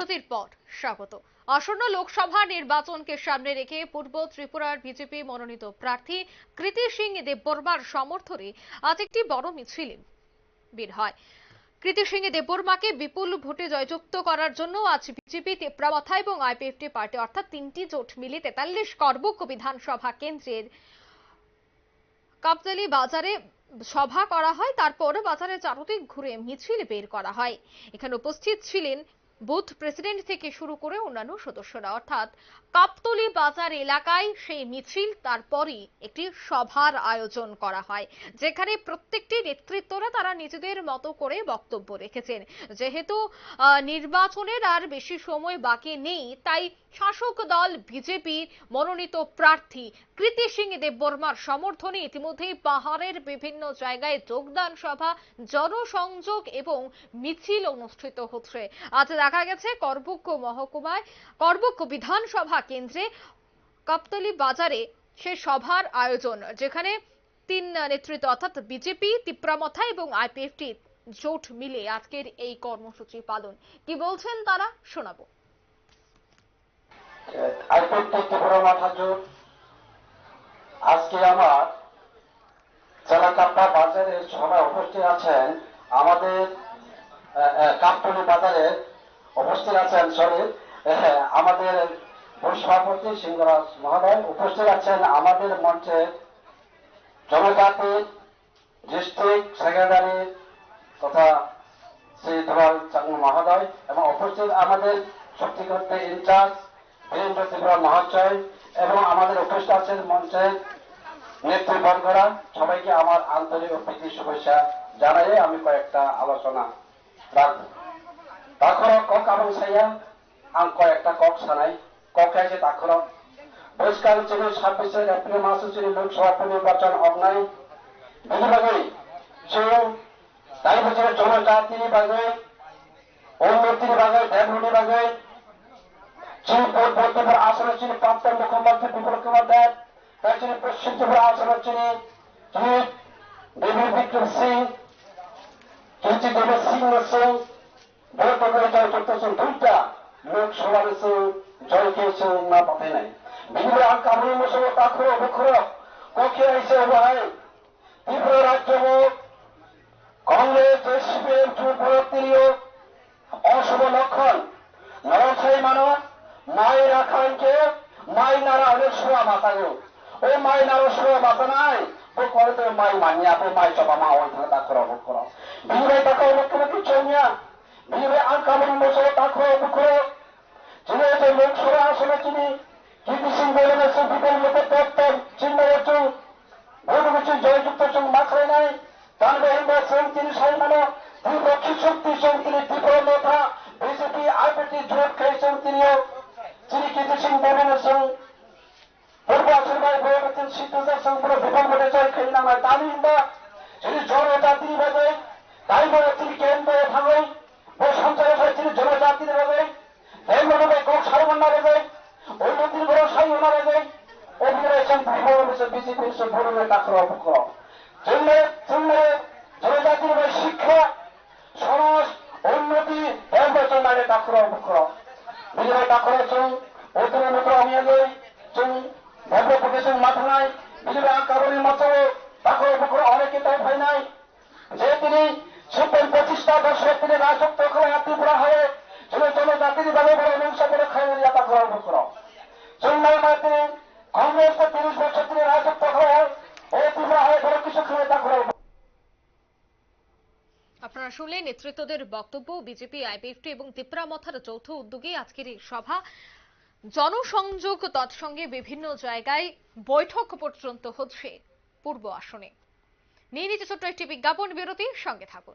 বিরতির পর স্বাগত। আসন্ন লোকসভা নির্বাচনকে সামনে রেখে পূর্ব ত্রিপুরার বিজেপি মনোনীত প্রার্থী কৃতি সিং দেববর্মার সমর্থনে আজ একটি বড় মিছিল বের হয়। কৃতি সিং দেববর্মাকে বিপুল ভোটে জয়যুক্ত করার জন্য আজ বিজেপি, তেপ্রামথা এবং আইপিএফটি পার্টি অর্থাৎ তিনটি জোট মিলে তেতাল্লিশ করবুক বিধানসভা কেন্দ্রের কাপতলি বাজারে সভা করা হয়। তারপর বাজারে চারদিক ঘুরে মিছিল বের করা হয়। এখানে উপস্থিত ছিলেন বুথ প্রেসিডেন্ট থেকে শুরু করে অন্যান্য সদস্যরা। অর্থাৎ কাপতলি বাজার এলাকায় সেই মিছিল, তারপরই একটি সভার আয়োজন করা হয়, যেখানে প্রত্যেকটি নেতৃত্বরা তারা নিজেদের মতো করে বক্তব্য রেখেছেন। যেহেতু নির্বাচনের আর বেশি সময় বাকি নেই, তাই শাসক দল বিজেপির মনোনীত প্রার্থী কৃতি সিং দেববর্মার সমর্থনে ইতিমধ্যেই পাহাড়ের বিভিন্ন জায়গায় যোগদান সভা, জনসংযোগ এবং মিছিল অনুষ্ঠিত হচ্ছে। আজ দেখা গেছে করবুক মহকুমায় করবুক বিধানসভা কেন্দ্রে কাপতলি বাজারে সে সভার আয়োজন, যেখানে তিন নেতৃত্ব, অর্থাৎ বিজেপি, তিপ্রামথা এবং আইপিএফটি জোট মিলে আজকের এই কর্মসূচি পালন। কি বলছেন তারা? শোনাবো। আজকে আমার জেলাকাপ্পা বাজারে সভায় উপস্থিত আছেন, আমাদের কাপতলি বাজারে উপস্থিত আছেন সরি আমাদের সভাপতি সিংহরাজ মহোদয় উপস্থিত আছেন আমাদের মঞ্চে জনজাতি, ডিস্ট্রিক্ট সেক্রেটারি তথা শ্রী ধুলাল চাকমা মহোদয় এবং উপস্থিত আমাদের শক্তিগড়তে ইনচার্জ বীরেন্দ্র ত্রিপুরা মহাশয় এবং আমাদের উপস্থিত আছেন মঞ্চের নেতৃবর্গরা সবাইকে আমার আন্তরিক প্রীতি শুভেচ্ছা জানাই। আমি কয়েকটা আলোচনা রাখব। কক এবং সাইয়া আং কয়েকটা কক সানাই কক আছে তাখর বৈশকাল চিনি ছাব্বিশে এপ্রিল মাসে চিনি লোকসভা নির্বাচন অগ্নাই বিধিবাগৈ সেই দায়ী বছরের জনজাতির বাগে উন্নতির বাগে ডেভেলপের বাগে চীন পূর্বত্রিপুর আসনে চিনি প্রাক্তন মুখ্যমন্ত্রী বিপুল কুমার দেব। তার চিনি পশ্চিম ত্রিপুরা আসনে চিনি চিনি বিক্রম সিং। চিনি দেবী সিং সিং ভোট করে জয় করতেছেন দুইটা লোকসভার সিং জয় খেয়েছে না পাতে নাই। বিজেপি আর কাবুল মশল তাখর বুখর কখে আইসে ভাই। ত্রিপুরা রাজ্য কংগ্রেস সিপিএম ত্রিপুরা অশুভ লক্ষণ। নরসাই মানব মায়ের আখানকে মাই নারা শোয়া মাথা গো। ও মাই নারো শোয়া মাথা নাই। ও করে তো মাই মানিয়া, ও মাই চপা মা ওই থাকে তা করো করো বিজয় তাকে মুখ্যমন্ত্রী চৌমিয়া বিজয় আর কামড় মশল তা করো যে লোকসভা আসনে তিনি কীর্তি সিং বলেন সে বিপল লোকের দপ্তর চিহ্ন হচ্ছে ভোট জয়যুক্ত সঙ্গ মাথায় নাই। তানবে হিন্দা সিং তিনি সাই মানে ত্রিপক্ষী শক্তি সঙ্গ তিনি ত্রিপুরা লোথা বিজেপি, আইপিটি জোট খেয়েছেন তিনিও তিনি কীর্তি সিং বলেন সঙ্গ পূর্ব আশীর্বাদ হয়ে গেছেন সিদ্ধেশ্বর সঙ্গ পুরো বিপল ঘটে যায় খেলি না হয়। তালি হিন্দা তিনি জনজাতির বাজে তাই বলে তিনি কেন্দ্র ভাঙই ও সঞ্চালক হয় তিনি জনজাতির বাজে এই মনে কক সারবন্যা বাজে ওই নদীর বড় সাই ওনা বাজে অভিনয়েছেন বিপদ বিজেপি ভোটে তাকর অপকর জন্য জন্য জনজাতির শিক্ষা, সমাজ, উন্নতি নির্বাচন মানে তাকর অপকর বিজয় তাকর চং ওতনে মতো অমিয়া গই চং ভব্য প্রদেশের মাথা নাই, বিজয় কারণের মতো তাকর অপকর অনেকে তাই ভাই নাই। যে তিনি সুপ্রিম প্রতিষ্ঠা দর্শক তিনি রাজত্ব করে ত্রিপুরা হয়ে অহিংসা করে করার কংগ্রেসকে তিরিশ বছর তিনি রাজত্ব করে বড় কিছু আপনারা শুনলেন নেতৃত্বদের বক্তব্য, বিজেপি, আইপিএফটি এবং তিপ্রামথার যৌথ উদ্যোগে আজকের এই সভা। জনসংযোগ তৎসঙ্গে বিভিন্ন জায়গায় বৈঠক পর্যন্ত হচ্ছে পূর্ব আসনে। নিয়ে নিচ্ছে ছোট্ট একটি বিজ্ঞাপন বিরতি সঙ্গে থাকুন।